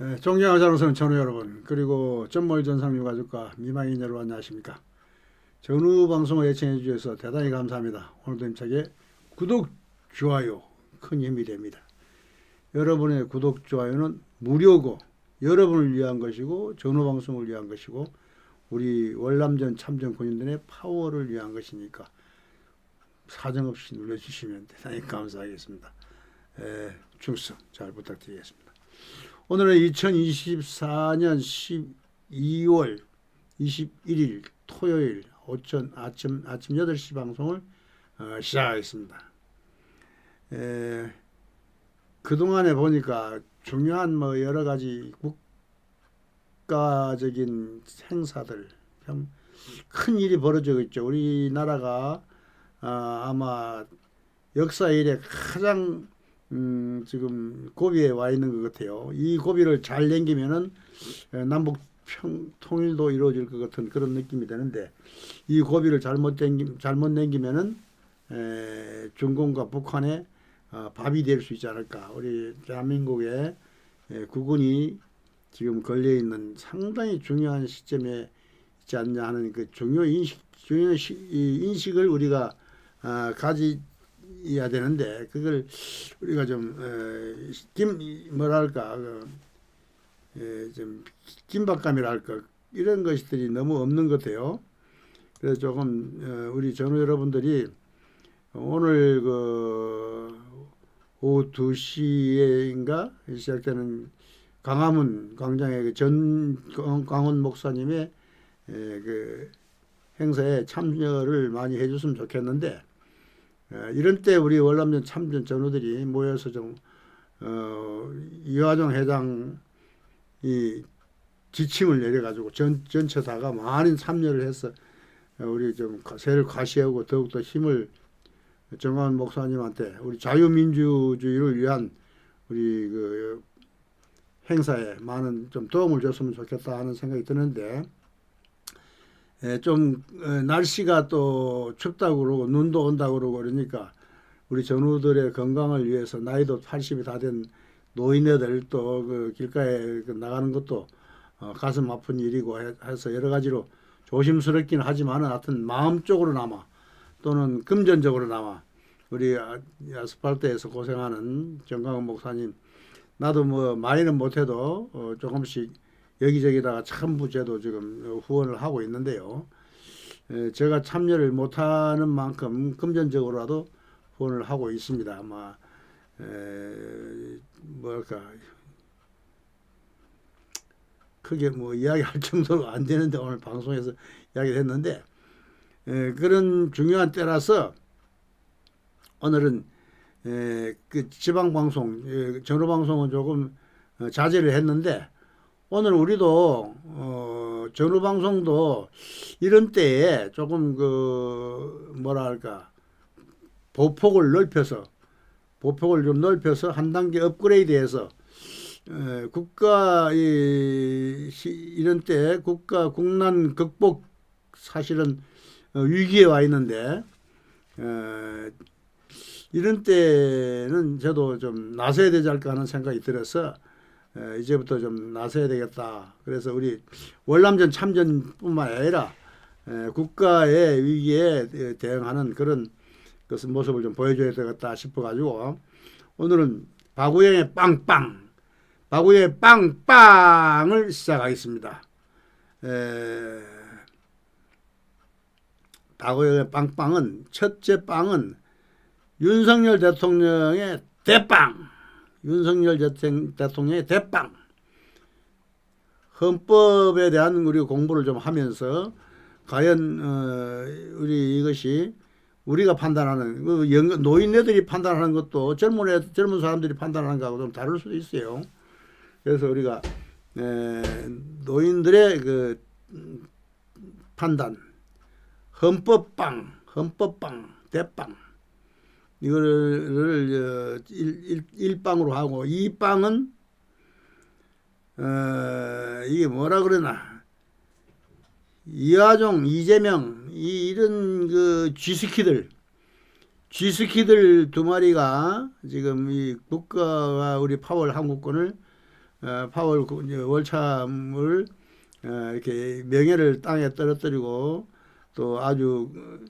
예, 존경하는 자로서는 전우 여러분 그리고 전몰 전상 유가족과 미망인 여러분 안녕하십니까? 전우 방송을 예청해 주셔서 대단히 감사합니다. 오늘도 힘차게 구독 좋아요 큰 힘이 됩니다. 여러분의 구독 좋아요는 무료고 여러분을 위한 것이고 전우 방송을 위한 것이고 우리 월남전 참전 군인들의 파워를 위한 것이니까 사정없이 눌러주시면 대단히 감사하겠습니다. 에, 충성 잘 부탁드리겠습니다 오늘은 2024년 12월 21일 토요일 오전 아침 아침 8시 방송을 어, 시작하겠습니다. 에, 그동안에 보니까 중요한 뭐 여러 가지 국가적인 행사들 참 큰 일이 벌어지고 있죠. 우리나라가 아, 아마 역사 이래 가장 음, 지금 고비에 와 있는 것 같아요. 이 고비를 잘 넘기면은 에, 남북 평, 통일도 이루어질 것 같은 그런 느낌이 드는데 이 고비를 잘못 넘기, 잘못 넘기면은 에, 중공과 북한의 어, 밥이 될 수 있지 않을까. 우리 대한민국의 에, 국군이 지금 걸려 있는 상당히 중요한 시점에 있지 않냐 하는 그 중요 인식 중요 인식을 우리가 아, 가지 야 되는데 그걸 우리가 좀 김 뭐랄까 그, 에, 좀 긴박감이랄까 이런 것들이 너무 없는 것 같아요. 그래서 조금 어, 우리 전우 여러분들이 오늘 그 오후 2시에인가 시작되는 강화문 광장의 그전 강원 목사님의 에, 그 행사에 참여를 많이 해줬으면 좋겠는데 에, 이런 때 우리 월남전 참전 전우들이 모여서 좀 어, 이화정 회장 이 지침을 내려가지고 전 전체 다가 많은 참여를 해서 우리 좀 세를 과시하고 더욱더 힘을 정한 목사님한테 우리 자유민주주의를 위한 우리 그 행사에 많은 좀 도움을 줬으면 좋겠다 하는 생각이 드는데 에, 좀 어, 날씨가 또 춥다고 그러고 눈도 온다고 그러고 그러니까 우리 전우들의 건강을 위해서 나이도 80이 다 된 노인네들 또 그 길가에 그 나가는 것도 어, 가슴 아픈 일이고 해- 해서 여러 가지로 조심스럽긴 하지만은 하여튼 마음적으로나마 또는 금전적으로나마 우리 아- 이 아스팔트에서 고생하는 정강훈 목사님 나도 뭐 많이는 못해도 어, 조금씩 여기저기다가 참부제도 지금 후원을 하고 있는데요. 에, 제가 참여를 못하는 만큼 금전적으로라도 후원을 하고 있습니다. 아마 에, 뭐랄까 크게 뭐 이야기할 정도로 안 되는데 오늘 방송에서 이야기를 했는데 에, 그런 중요한 때라서 오늘은 에, 그 지방 방송 에, 전후 방송은 조금 어, 자제를 했는데 오늘 우리도 어, 전후 방송도 이런 때에 조금 그 뭐랄까? 보폭을 넓혀서 보폭을 좀 넓혀서 한 단계 업그레이드해서 에, 국가 이, 시, 이런 때 국가 국난 극복 사실은 어, 위기에 와 있는데 에, 이런 때는 저도 좀 나서야 되지 않을까 하는 생각이 들어서 에, 이제부터 좀 나서야 되겠다. 그래서 우리 월남전 참전뿐만 아니라 에, 국가의 위기에 대- 대응하는 그런 것은 모습을 좀 보여줘야 되겠다 싶어가지고 오늘은 바구영의 빵빵 바구의 빵빵을 시작하겠습니다. 에, 바구의 빵빵은 첫째 빵은 윤석열 대통령의 대빵, 윤석열 대통- 대통령의 대빵. 헌법에 대한 우리 공부를 좀 하면서 과연 어, 우리 이것이 우리가 판단하는 그 영- 노인네들이 판단하는 것도 젊은 애, 젊은 사람들이 판단하는 거하고 좀 다를 수도 있어요. 그래서 우리가 에, 노인들의 그 음, 판단, 헌법빵, 헌법빵, 대빵 이거를 어, 일, 일, 일빵으로 하고 이빵은 어, 이게 뭐라 그러나? 이하종, 이재명 이 이런 그 쥐스키들 쥐스키들 두 마리가 지금 이 국가와 우리 파월 한국권을 어, 파월 구- 이제 월참을 어, 이렇게 명예를 땅에 떨어뜨리고 또 아주 어,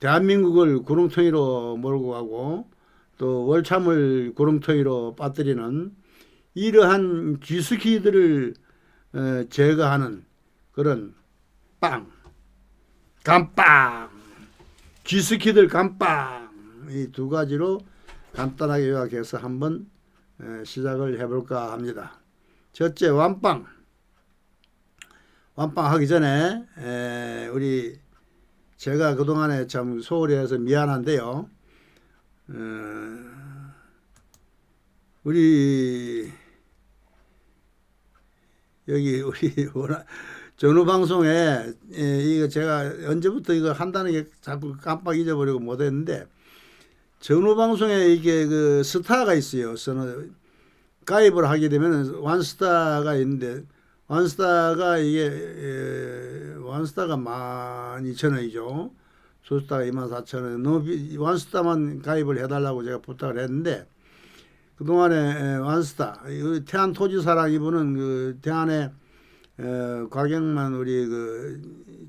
대한민국을 구렁텅이로 몰고 가고 또 월참을 구렁텅이로 빠뜨리는 이러한 쥐스키들을 어, 제거하는 그런 빵 감빵 쥐스키들 감빵 이 두 가지로 간단하게 요약해서 한번 에, 시작을 해볼까 합니다. 첫째 완빵 완빵 하기 전에 에, 우리 제가 그동안에 참 소홀히 해서 미안한데요. 어, 우리 여기 우리 전후 방송에 예, 이거 제가 언제부터 이거 한다는 게 자꾸 깜빡 잊어버리고 못했는데 전후 방송에 이게 그 스타가 있어요. 저는 가입을 하게 되면 완스타가 있는데 완스타가 이게 에, 완스타가 만 이천 원이죠. 소스타가 이만 사천 원. 비- 완스타만 가입을 해달라고 제가 부탁을 했는데 그동안에 에, 완스타 이 태안 토지사랑 이분은 그 태안에 에, 과경만 우리 그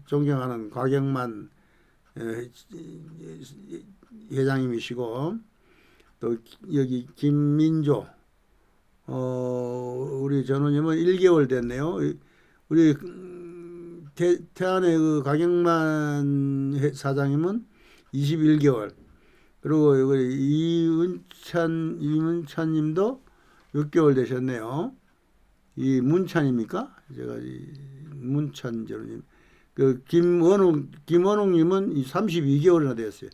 존경하는 에, 회장님이시고 또 여기 김민조 어 우리 전우님은 1개월 됐네요. 이- 우리 음, 태, 태안의 그 강영만 회- 사장님은 21개월. 그리고 이은찬 이문찬 님도 6개월 되셨네요. 이 문찬입니까? 제가 이 문찬 전우님. 그 김원웅 김원웅 님은 32개월이나 됐어요.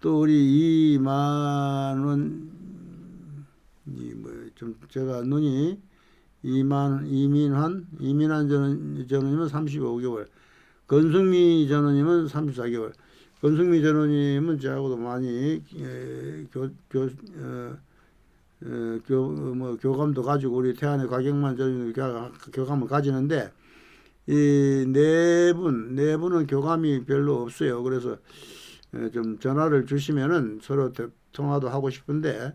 또 우리 이만원 이뭐 좀 제가 눈이 이만 이민환 이민환 전 전우님은 35개월, 건승미 전우님은 34개월. 건승미 전우님은 저하고도 많이 에, 교, 교, 어, 어, 교, 뭐, 교감도 가지고 우리 태안의 전우님 교- 교감을 가지는데 이 네 분, 네 분은 교감이 별로 없어요. 그래서 에, 좀 전화를 주시면은 서로 대- 통화도 하고 싶은데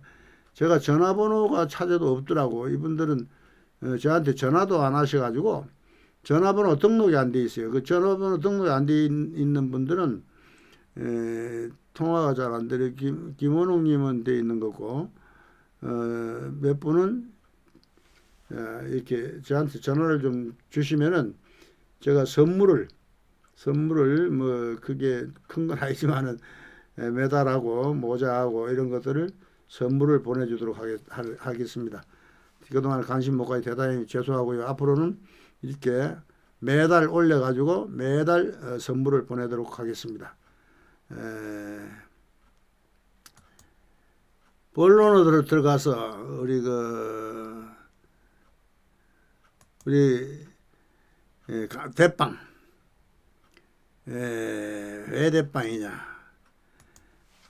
제가 전화번호가 찾아도 없더라고. 이분들은 어, 저한테 전화도 안 하셔가지고 전화번호 등록이 안 돼 있어요. 그 전화번호 등록이 안 돼 있는 분들은 에, 통화가 잘 안 돼요. 김, 김원웅님은 돼 있는 거고 어, 몇 분은 에, 이렇게 저한테 전화를 좀 주시면은 제가 선물을 선물을 뭐 그게 큰 건 아니지만은 에, 메달하고 모자하고 이런 것들을 선물을 보내주도록 하겠, 하- 하겠 습니다. 그동안 관심 못 가해 대단히 죄송하고요. 앞으로는 이렇게 매달 올려가지고 매달 어, 선물을 보내도록 하겠습니다. 에, 본론으로 들어가서 우리 그 우리 에, 가- 대빵 에, 왜 대빵이냐?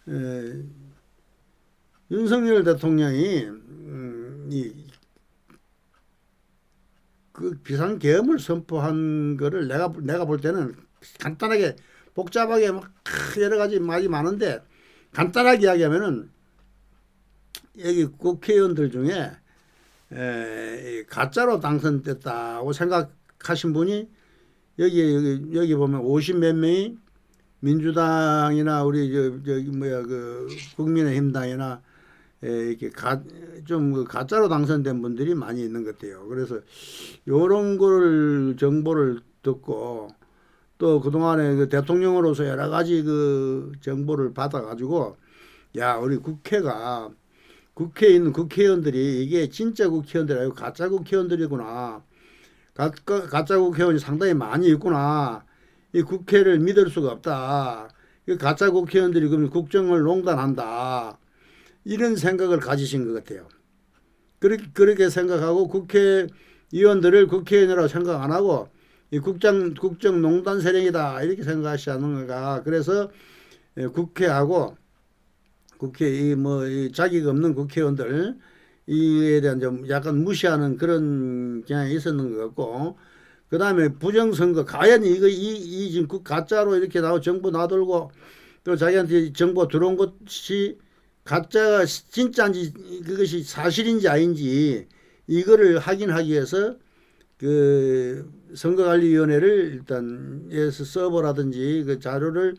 에, 윤석열 대통령이 음, 이, 그 비상 계엄을 선포한 거를 내가 내가 볼 때는 간단하게 복잡하게 막 여러 가지 말이 많은데 간단하게 이야기하면은 여기 국회의원들 중에 에, 이 가짜로 당선됐다고 생각하신 분이 여기 여기 여기 보면 50 몇 명이 민주당이나 우리 저 저기 뭐야 그 국민의힘당이나 에, 이렇게 가좀 그 가짜로 당선된 분들이 많이 있는 것 같아요. 그래서 요런 거를 정보를 듣고 또 그동안에 그 대통령으로서 여러 가지 그 정보를 받아 가지고 야, 우리 국회가 국회에 있는 국회의원들이 이게 진짜 국회의원들이 아니고 가짜 국회의원들이구나. 가, 가, 가짜 국회의원이 상당히 많이 있구나. 이 국회를 믿을 수가 없다. 이 가짜 국회의원들이 그러면 국정을 농단한다. 이런 생각을 가지신 것 같아요. 그렇게, 그렇게 생각하고 국회의원들을 국회의원이라고 생각 안 하고 이 국장, 국정농단 세력이다. 이렇게 생각하시 않는 건가. 그래서 예, 국회하고 국회 이뭐 자격 없는 국회의원들 이에 대한 좀 약간 무시하는 그런 경향이 있었는 것 같고 그 다음에 부정선거 과연 이거 이, 이 지금 그 가짜로 이렇게 나오 정보 놔들고 또 자기한테 정보 들어온 것이 가짜가 진짜인지 그것이 사실인지 아닌지 이거를 확인하기 위해서 그 선거관리위원회를 일단 에서 서버라든지 그 자료를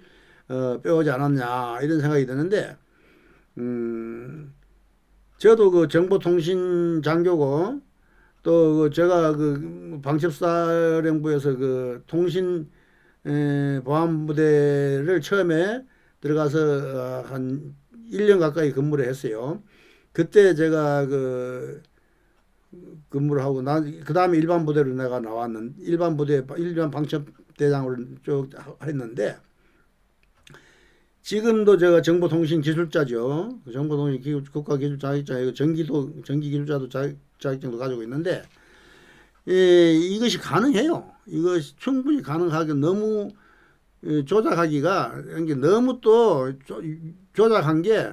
어, 빼오지 않았냐 이런 생각이 드는데 음 저도 그 정보통신 장교고 또 그 제가 그 방첩사령부에서 그 통신 에, 보안부대를 처음에 들어가서 어, 한 1년 가까이 근무를 했어요. 그때 제가 그 근무를 하고 난그 다음에 일반 부대로 내가 나왔는 일반 부대 일반 방첩 대장으로 쭉 했는데 지금도 제가 정보통신 기술자죠. 그 정보통신 기- 국가기술 자격증 전기도 전기 기술자도 자격, 자격증도 가지고 있는데 예, 이것이 가능해요. 이것이 충분히 가능하게 너무 예, 조작하기가 이게 너무 또 조, 조작한 게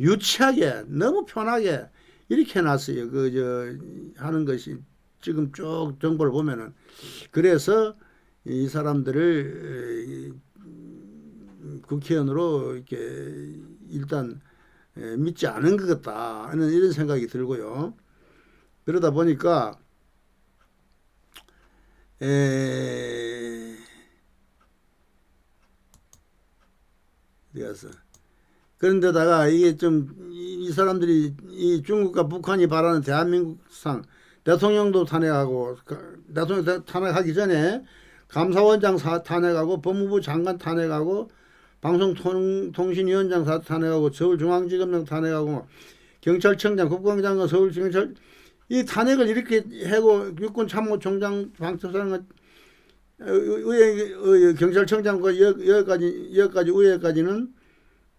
유치하게 너무 편하게 이렇게 해놨어요. 그 저 하는 것이 지금 쭉 정보를 보면은 그래서 이 사람들을 에, 국회의원으로 이렇게 일단 에, 믿지 않은 것 같다 하는 이런 생각이 들고요. 그러다 보니까 에 어디 갔어? 그런데다가 이게 좀 이 사람들이 이 중국과 북한이 바라는 대한민국상 대통령도 탄핵하고 그 대통령 대- 탄핵하기 전에 감사원장 사 탄핵하고 법무부 장관 탄핵하고 방송통신위원장 사 탄핵하고 서울중앙지검장 탄핵하고 뭐 경찰청장 국방장관 서울경찰 이 탄핵을 이렇게 하고 육군 참모총장 방첩사령관 어, 의회 어, 경찰청장과 여, 여기까지 여기까지 의회까지는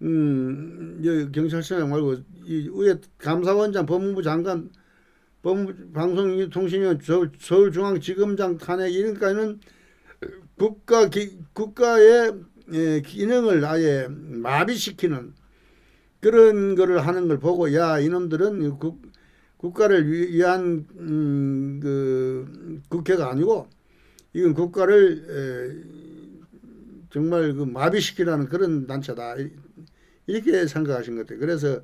음, 여기 경찰청장 말고 이 의회 감사원장 법무부 장관 법무부 방송통신위원 서울, 서울중앙지검장 탄핵 이런까지는 국가 기, 국가의 예, 기능을 아예 마비시키는 그런 거를 하는 걸 보고 야 이놈들은 국, 국가를 위- 위한 음, 그 국회가 아니고 이건 국가를 에, 정말 그 마비시키라는 그런 단체다 이렇게 생각하신 것 같아요. 그래서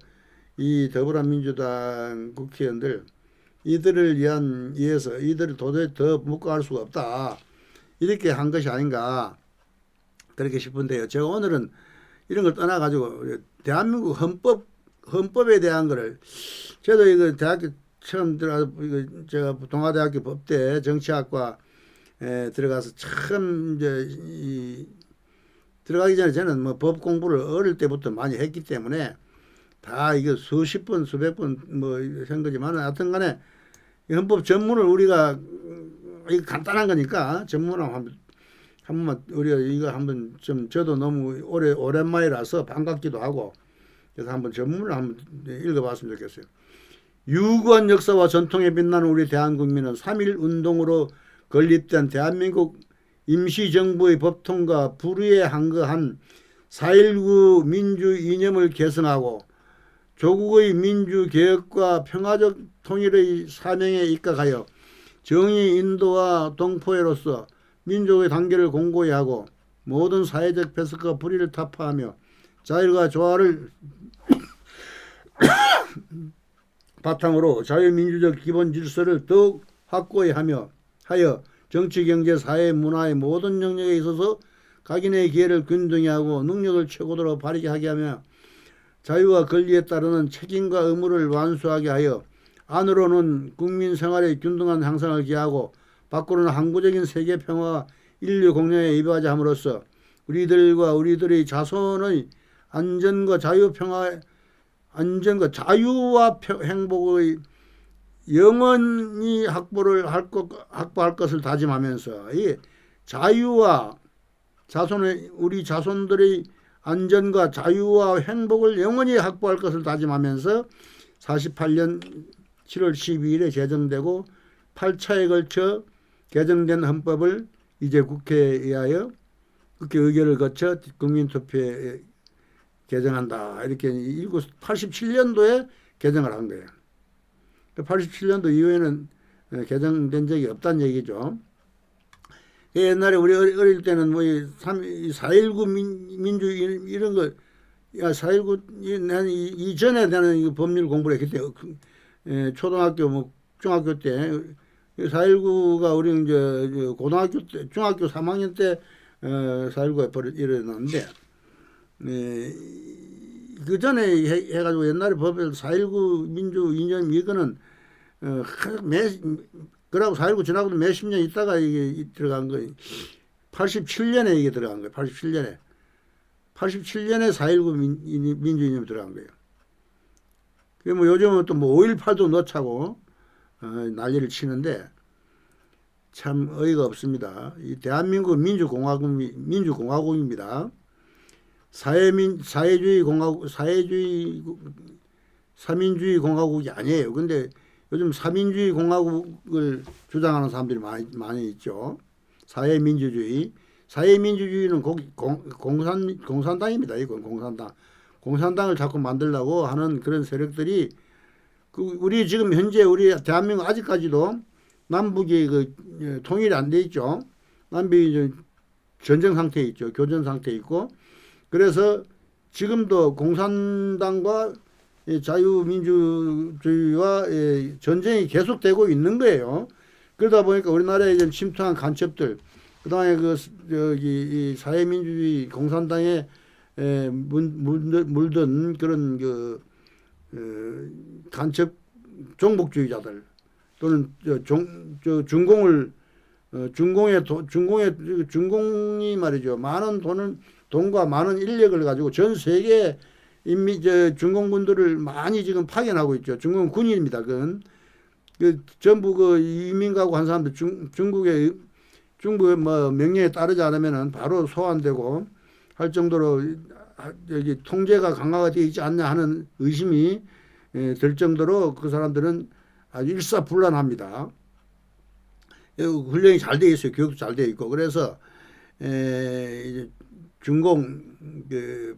이 더불어민주당 국회의원들 이들을 위한 위해서 이들을 도저히 더 묵과할 수가 없다 이렇게 한 것이 아닌가 그렇게 싶은데요. 제가 오늘은 이런 걸 떠나가지고 대한민국 헌법 헌법에 대한 거를 저도 이거 대학교 처음 들어가서 이거 제가 동아대학교 법대 정치학과 에 들어가서 참 이제 이 들어가기 전에 저는 뭐 법 공부를 어릴 때부터 많이 했기 때문에 다 이거 수십 번 수백 번뭐한 거지만 하여튼 간에 이 헌법 전문을 우리가 음, 이거 간단한 거니까 전문을 한번 한 번만 우리가 이거 한번 좀 저도 너무 오래 오랜만이라서 반갑기도 하고 그래서 한번 전문을 한번 읽어봤으면 좋겠어요. 유구한 역사와 전통에 빛나는 우리 대한국민은 3.1 운동으로 건립된 대한민국 임시정부의 법 통과 불의에 항거한 4.19 민주 이념을 계승하고 조국의 민주개혁과 평화적 통일의 사명에 입각하여 정의 인도와 동포회로서 민족의 단계를 공고히 하고 모든 사회적 배석과 불의를 타파하며 자율과 조화를 바탕으로 자유민주적 기본 질서를 더욱 확고히 하며 하여 정치, 경제, 사회, 문화의 모든 영역에 있어서 각인의 기회를 균등히 하고 능력을 최고도로 발휘하게 하게 하며 자유와 권리에 따르는 책임과 의무를 완수하게 하여 안으로는 국민 생활의 균등한 향상을 기하고 밖으로는 항구적인 세계 평화와 인류 공존에 이바지 함으로써 우리들과 우리들의 자손의 안전과 자유 평화 안전과 자유와 평- 행복의 영원히 확보를 할 것, 확보할 것을 다짐하면서 이 자유와 자손의 우리 자손들의 안전과 자유와 행복을 영원히 확보할 것을 다짐하면서 48년 7월 12일에 제정되고 8차에 걸쳐 개정된 헌법을 이제 국회에 의하여 국회 의결을 거쳐 국민투표에 개정한다. 이렇게 87년도에 개정을 한 거예요. 87년도 이후에는 어, 개정된 적이 없다는 얘기죠. 그 옛날에 우리 어릴 때는 뭐4.19 민주 이- 이런 거, 야, 4.19, 이- 난 이- 이전에 나는 이 법률 공부를 했기 때문에 그, 에, 초등학교 뭐 중학교 때 4.19가 우리 이제 저 고등학교 때 중학교 3학년 때 어, 4.19가 벌어 일어났는데 에, 그 전에 해, 해가지고 옛날에 법에서 4.19 민주 이념 이거는 어, 하- 매 그러고 4.19 지나고도 몇십 년 있다가 이게 이- 들어간 거예요. 87년에 이게 들어간 거예요. 87년에 87년에 4.19 민, 이- 민주 이념이 들어간 거예요. 그게 뭐 요즘은 또 뭐 5.18도 넣자고 어, 난리를 치는데 참 어이가 없습니다. 이 대한민국 민주공화국 민주공화국입니다. 사회민 사회주의 공화국 사회주의 사민주의 공화국이 아니에요. 근데 요즘 사민주의 공화국을 주장하는 사람들이 많이 많이 있죠. 사회민주주의 사회민주주의는 공, 공, 공산 공산당입니다. 이건 공산당 공산당을 자꾸 만들려고 하는 그런 세력들이 그 우리 지금 현재 우리 대한민국 아직까지도 남북이 그 예, 통일이 안 돼 있죠. 남북이 전쟁 상태에 있죠. 교전 상태에 있고 그래서 지금도 공산당과 이 자유민주주의와 예, 전쟁이 계속되고 있는 거예요. 그러다 보니까 우리나라에 이제 침투한 간첩들, 그다음에 그이 사회민주주의 공산당에 에, 문- 물든, 그런 그 어, 간첩 종북주의자들 또는 저, 종, 저 중공을 어, 중공의 도, 중공의 중공이 말이죠 많은 돈을 돈과 많은 인력을 가지고 전 세계 인미 저 중공군들을 많이 지금 파견하고 있죠 중공 군인입니다 그건 그 전부 그 이민 가고 한 사람들 중 중국의 중국의 뭐 명령에 따르지 않으면은 바로 소환되고 할 정도로 여기 통제가 강화가 되어 있지 않냐 하는 의심이 예, 들 정도로 그 사람들은 아주 일사불란합니다. 예, 훈련이 잘 되어 있어요. 교육도 잘 되어 있고 그래서 에, 이제 중공 그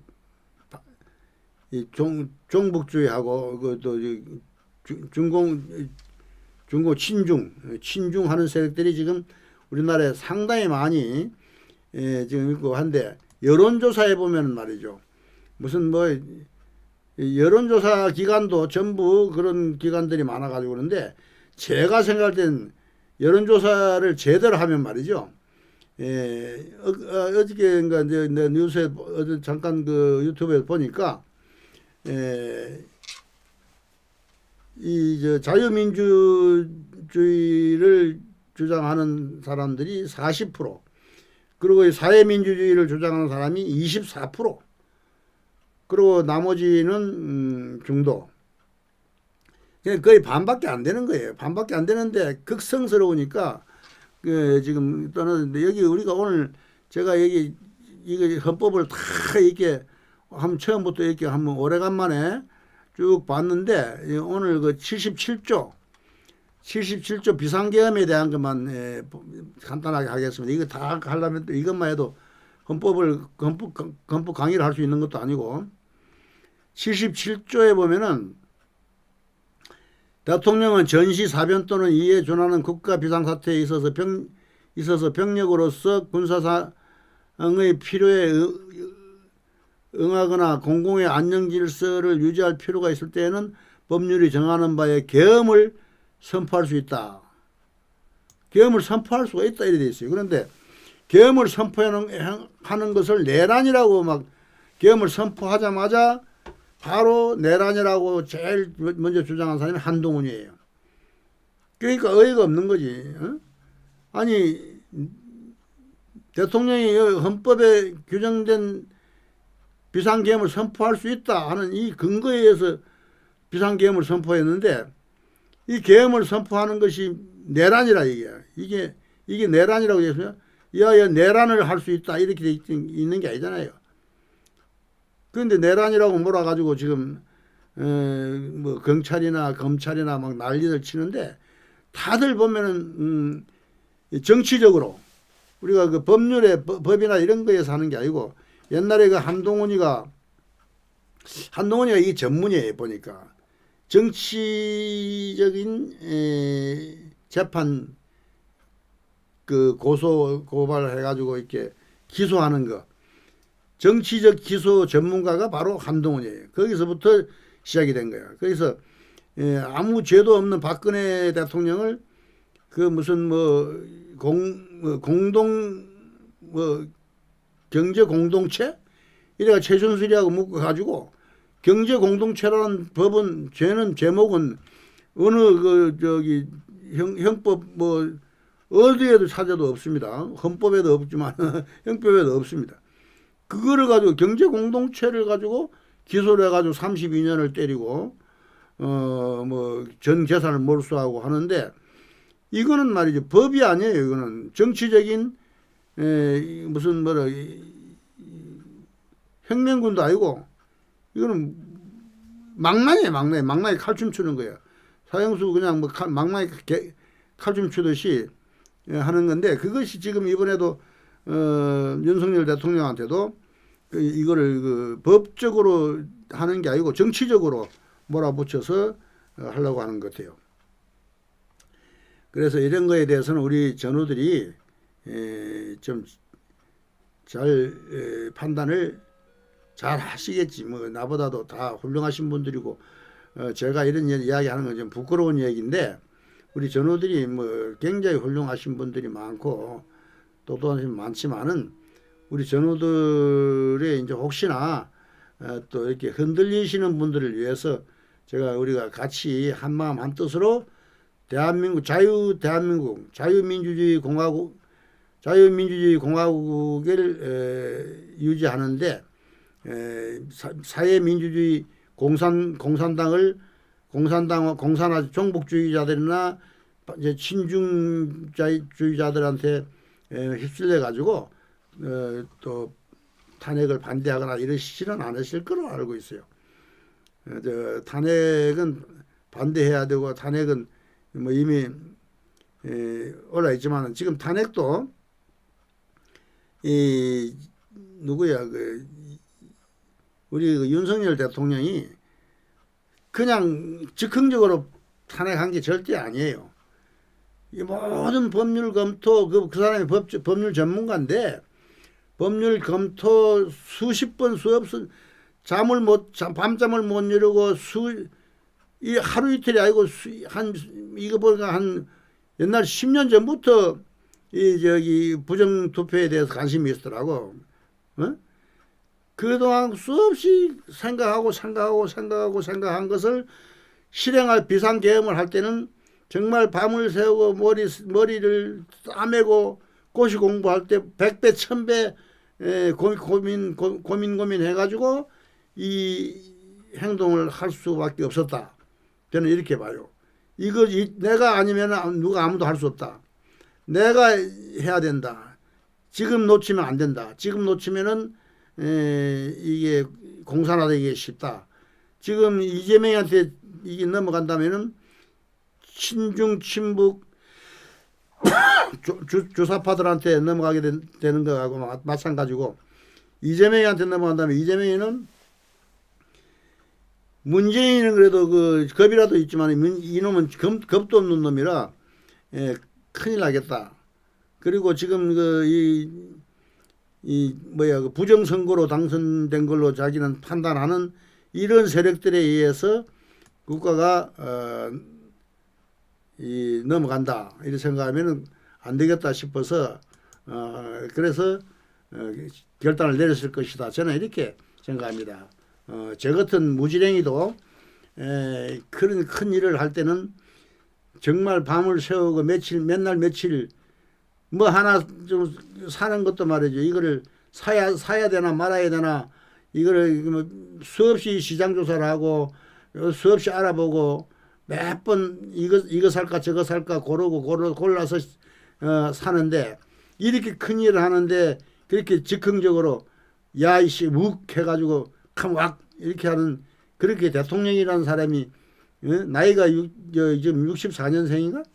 종, 종북주의하고 그또 중공 중공 친중 친중하는 세력들이 지금 우리나라에 상당히 많이 예, 지금 있고 한데 여론조사에 보면 말이죠. 무슨 뭐 여론조사 기관도 전부 그런 기관들이 많아가지고 그런데 제가 생각할 땐 여론조사를 제대로 하면 말이죠. 예, 어, 어, 어저께인가 이제 내 뉴스에 어제 잠깐 그 유튜브에 보니까 예, 이저 자유민주주의를 주장하는 사람들이 40% 그리고 이 사회민주주의를 주장하는 사람이 24% 그리고 나머지는 음, 중도 거의 반밖에 안 되는 거예요. 반밖에 안 되는데 극성스러우니까 그 지금 떠나는데 여기 우리가 오늘 제가 여기 이거 헌법을 다 이렇게 한 처음부터 이렇게 한번 오래간만에 쭉 봤는데 이 오늘 그 77조 77조 비상계엄에 대한 것만 예, 간단하게 하겠습니다. 이거 다 하려면 또 이것만 해도 헌법을 헌법, 헌법 강의를 할 수 있는 것도 아니고 77조에 보면은 대통령은 전시 사변 또는 이에 준하는 국가 비상사태에 있어서 병 있어서 병력으로서 군사상의 필요에 응- 응하거나 공공의 안녕 질서를 유지할 필요가 있을 때에는 법률이 정하는 바에 계엄을 선포할 수 있다. 계엄을 선포할 수가 있다 이래 돼 있어요. 그런데 계엄을 선포하는 하는 것을 내란이라고 막 계엄을 선포하자마자 바로 내란이라고 제일 먼저 주장한 사람이 한동훈이에요. 그러니까 어이가 없는 거지. 어? 아니 대통령이 헌법에 규정된 비상계엄을 선포할 수 있다 하는 이 근거에 의해서 비상계엄을 선포했는데 이 계엄을 선포하는 것이 내란이라 이게 이게 이게 내란이라고 해서 야야 내란을 할 수 있다 이렇게 돼 있- 있는 게 아니잖아요. 그런데 내란이라고 몰아가지고 지금 어, 뭐 경찰이나 검찰이나 막 난리를 치는데 다들 보면은 음, 이 정치적으로 우리가 그 법률에 법- 법이나 이런 거에서 하는 게 아니고 옛날에 그 한동훈이가 한동훈이가 이 전문이에요 보니까. 정치적인 에, 재판 그 고소 고발을 해가지고 이렇게 기소하는 거 정치적 기소 전문가가 바로 한동훈이에요. 거기서부터 시작이 된 거야. 그래서 예, 아무 죄도 없는 박근혜 대통령을 그 무슨 뭐 공 뭐 공동 뭐 경제 공동체 이래가 최순실이하고 묶어 가지고 경제 공동체라는 법은 죄는 제목은 어느 그 저기 형, 형법 뭐 어디에도 찾아도 없습니다. 헌법에도 없지만 형법에도 없습니다. 그거를 가지고 경제 공동체를 가지고 기소를 해가지고 32년을 때리고 어 뭐 전 재산을 몰수하고 하는데 이거는 말이죠 법이 아니에요. 이거는 정치적인 에, 무슨 뭐라 혁명군도 아니고 이거는 망나니에 망나니 망나니 칼춤 추는 거예요. 사형수 그냥 뭐 칼, 망나니 개- 칼춤 추듯이 예, 하는 건데 그것이 지금 이번에도 어, 윤석열 대통령한테도 그 이거를 그 법적으로 하는 게 아니고 정치적으로 몰아붙여서 어, 하려고 하는 것 같아요. 그래서 이런 거에 대해서는 우리 전우들이 좀 잘 판단을 잘 하시겠지. 뭐 나보다도 다 훌륭하신 분들이고 어, 제가 이런 이야기 하는 건 좀 부끄러운 얘기인데 우리 전우들이 뭐 굉장히 훌륭하신 분들이 많고 또 또한 많지만은 우리 전우들의 이제 혹시나 어, 또 이렇게 흔들리시는 분들을 위해서 제가 우리가 같이 한 마음 한 뜻으로 대한민국 자유 대한민국 자유민주주의 공화국 자유민주주의 공화국을 에, 유지하는데 에, 사, 사회민주주의 공산 공산당을 공산당 공산화 종북주의자들이나 이제 친중주의자들한테 에, 휩쓸려 가지고 어, 또 탄핵을 반대하거나 이러시지는 않으실 거로 알고 있어요. 어, 저 탄핵은 반대해야 되고 탄핵은 뭐 이미 에, 올라 있지만 지금 탄핵도 이 누구야 그 우리 그 윤석열 대통령이 그냥 즉흥적으로 탄핵한 게 절대 아니에요. 이 모든 법률 검토 그, 그 사람이 법, 법률 전문가인데 법률 검토 수십 번 수없이 잠을 못 잠, 밤잠을 못 이루고 수 이 하루 이틀이 아니고 수, 한 이거 보니까 한 옛날 10년 전부터 이 저기 부정 투표에 대해서 관심이 있더라고. 어? 그동안 수없이 생각하고 생각하고 생각하고 생각한 것을 실행할 비상 계엄을 할 때는 정말 밤을 새우고 머리 머리를 싸매고 고시 공부할 때 백배 천배 에, 고민 고민 고- 고민 고민 해가지고 이 행동을 할 수밖에 없었다. 저는 이렇게 봐요. 이거 이, 내가 아니면 누가 아무도 할 수 없다. 내가 해야 된다. 지금 놓치면 안 된다. 지금 놓치면은 에, 이게 공산화되기 쉽다. 지금 이재명한테 이게 넘어간다면은 친중 친북 조, 주, 주사파들한테 넘어가게 된, 되는 거하고 마- 마찬가지고 이재명한테 넘어간다면 이재명이는 문재인은 그래도 그 겁이라도 있지만 문- 이놈은 겁, 겁도 없는 놈이라 예, 큰일 나겠다. 그리고 지금 그이 이 뭐야 그 부정 선거로 당선된 걸로 자기는 판단하는 이런 세력들에 의해서 국가가 어, 이 넘어간다 이렇게 생각하면은 안 되겠다 싶어서 어, 그래서 어, 결단을 내렸을 것이다 저는 이렇게 생각합니다. 어, 저 같은 무지랭이도 에, 그런 큰 일을 할 때는 정말 밤을 새우고 며칠 맨날 며칠 뭐 하나 좀 사는 것도 말이죠. 이거를 사야 사야 되나 말아야 되나 이거를 뭐 수없이 시장 조사를 하고 수없이 알아보고 몇 번 이거 이거 살까 저거 살까 고르고 고르 골라서 어, 사는데 이렇게 큰 일을 하는데 그렇게 즉흥적으로 야 이씨 묵 해가지고 캄왁 이렇게 하는 그렇게 대통령이라는 사람이 어? 나이가 육, 저, 지금 64년생인가?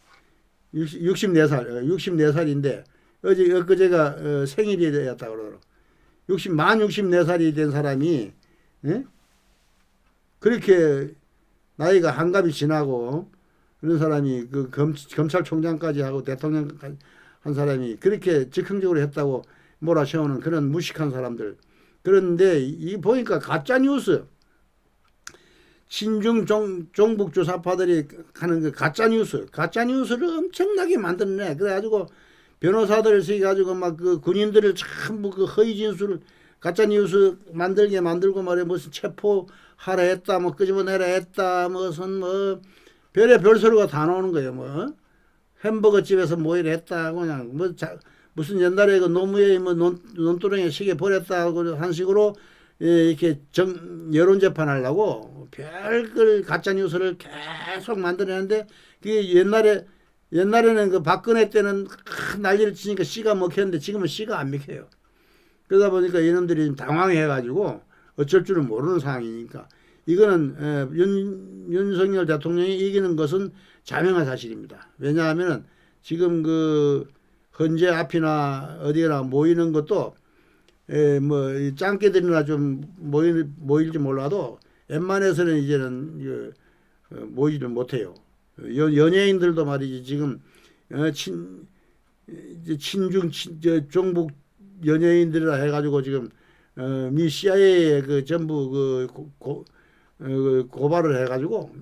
60, 64살, 64살인데 어제 엊그제가 어, 생일이었다 그러더라고. 60, 만 64살이 된 사람이 예? 그렇게 나이가 한갑이 지나고 그런 사람이 그 검, 검찰총장까지 하고 대통령까지 한 사람이 그렇게 즉흥적으로 했다고 몰아세우는 그런 무식한 사람들. 그런데 이 보니까 가짜 뉴스 친중 종, 종북 주사파들이 하는 그 가짜 뉴스, 가짜 뉴스를 엄청나게 만들어내. 그래가지고 변호사들을 쓰여가지고 막 그 군인들을 전부 그 허위 진술을 가짜 뉴스 만들게 만들고 말이야 무슨 체포 하라 했다, 뭐 끄집어내라 했다, 무슨 뭐 별의 별 소리가 다 나오는 거예요. 뭐 햄버거 집에서 뭐 이래 했다, 그냥 뭐 자, 무슨 옛날에 그 노무현이 뭐 논, 논두렁에 시계 버렸다고 한 식으로 예, 이렇게 정, 여론 재판하려고 별걸 가짜 뉴스를 계속 만들어내는데 그게 옛날에 옛날에는 그 박근혜 때는 큰 난리를 치니까 씨가 먹혔는데 지금은 씨가 안 먹혀요. 그러다 보니까 이놈들이 좀 당황해가지고 어쩔 줄은 모르는 상황이니까 이거는 에, 윤, 윤석열 대통령이 이기는 것은 자명한 사실입니다. 왜냐하면은 지금 그 헌재 앞이나 어디나 모이는 것도 에, 뭐, 이 짱깨들이나 좀 모일, 모일지 몰라도 웬만해서는 이제는 그, 어, 모이지를 못해요. 연, 연예인들도 말이지 지금 어, 친, 친중, 친, 저, 종북 연예인들이라 해가지고 지금 어, 미 CIA에 그 전부 그 고, 고, 어, 그 고발을 해가지고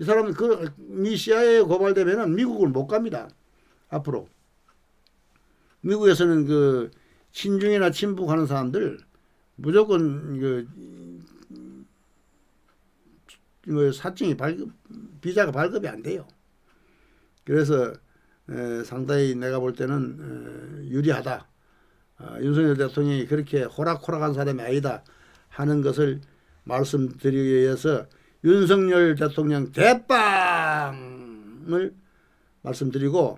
이 사람은 그미 CIA에 고발되면은 미국을 못 갑니다. 앞으로. 미국에서는 그 친중이나 친북하는 사람들 무조건 그, 뭐 사증이 발급 비자가 발급이 안 돼요. 그래서 에, 상당히 내가 볼 때는 에, 유리하다. 어, 윤석열 대통령이 그렇게 호락호락한 사람이 아니다 하는 것을 말씀드리기 위해서 윤석열 대통령 대빵을 말씀드리고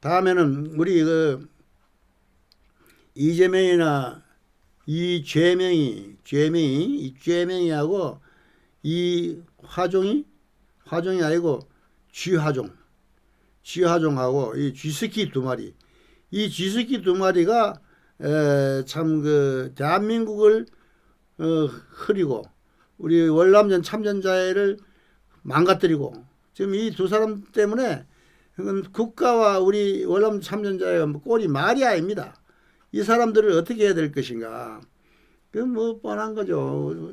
다음에는 우리 그 이재명이나 이죄명이 죄명이 이 죄명이하고 이 화종이 화종이 아니고 쥐화종 쥐화종하고 이 쥐스키 두 마리. 이 쥐스키 두 마리가 참 그 대한민국을 어, 흐리고 우리 월남전 참전자를 망가뜨리고 지금 이 두 사람 때문에 국가와 우리 월남 참전자의 꼴이 말이 아닙니다. 이 사람들을 어떻게 해야 될 것인가. 그뭐 뻔한 거죠.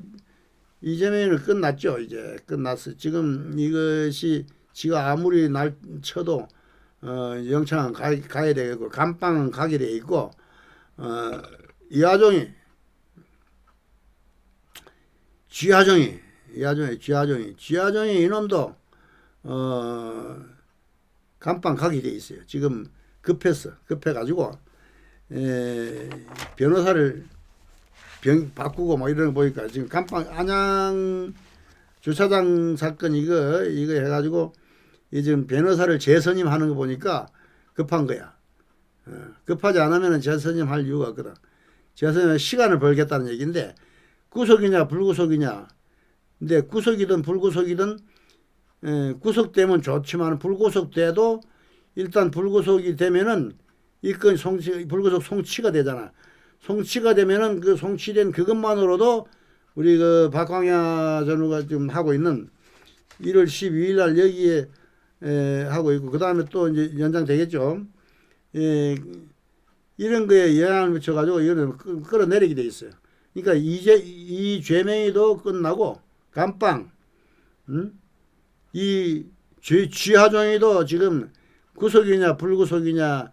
이재명은 끝났죠. 이제 끝났어. 지금 이것이 지가 아무리 날 쳐도 어, 영창은 가, 가야 되겠고 감방은 가게 돼 있고 어, 이하종이 쥐하종이 이하종이 쥐하종이 쥐하종이 이놈도 어, 감방 가게 돼 있어요. 지금 급했어. 급해가지고 에, 변호사를 병 바꾸고 뭐 이런 거 보니까 지금 감방 안양 주차장 사건 이거 이거 해가지고 이 지금 변호사를 재선임하는 거 보니까 급한 거야. 어, 급하지 않으면 재선임 할 이유가 없거든. 재선임 시간을 벌겠다는 얘기인데 구속이냐 불구속이냐. 근데 구속이든 불구속이든 에, 구속되면 좋지만 불구속돼도 일단 불구속이 되면은 이건 송치 불구속 송치가 되잖아. 송치가 되면은 그 송치된 그것만으로도 우리 그 박광야 전우가 지금 하고 있는 1월 12일 날 여기에 에, 하고 있고 그 다음에 또 이제 연장 되겠죠. 예, 이런 거에 영향을 미쳐가지고 이거는 끌어내리게 돼 있어요. 그러니까 이제 이 죄명이도 끝나고 감방, 음? 이 쥐, 쥐하종이도 지금 구속이냐 불구속이냐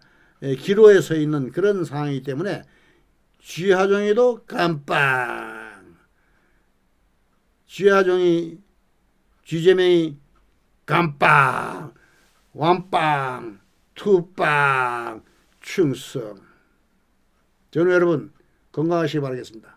기로에 서 있는 그런 상황이기 때문에 쥐하종이도 감빵 쥐하종이 쥐재명이 감빵 완빵 투빵 충성 저는 여러분 건강하시기 바라겠습니다.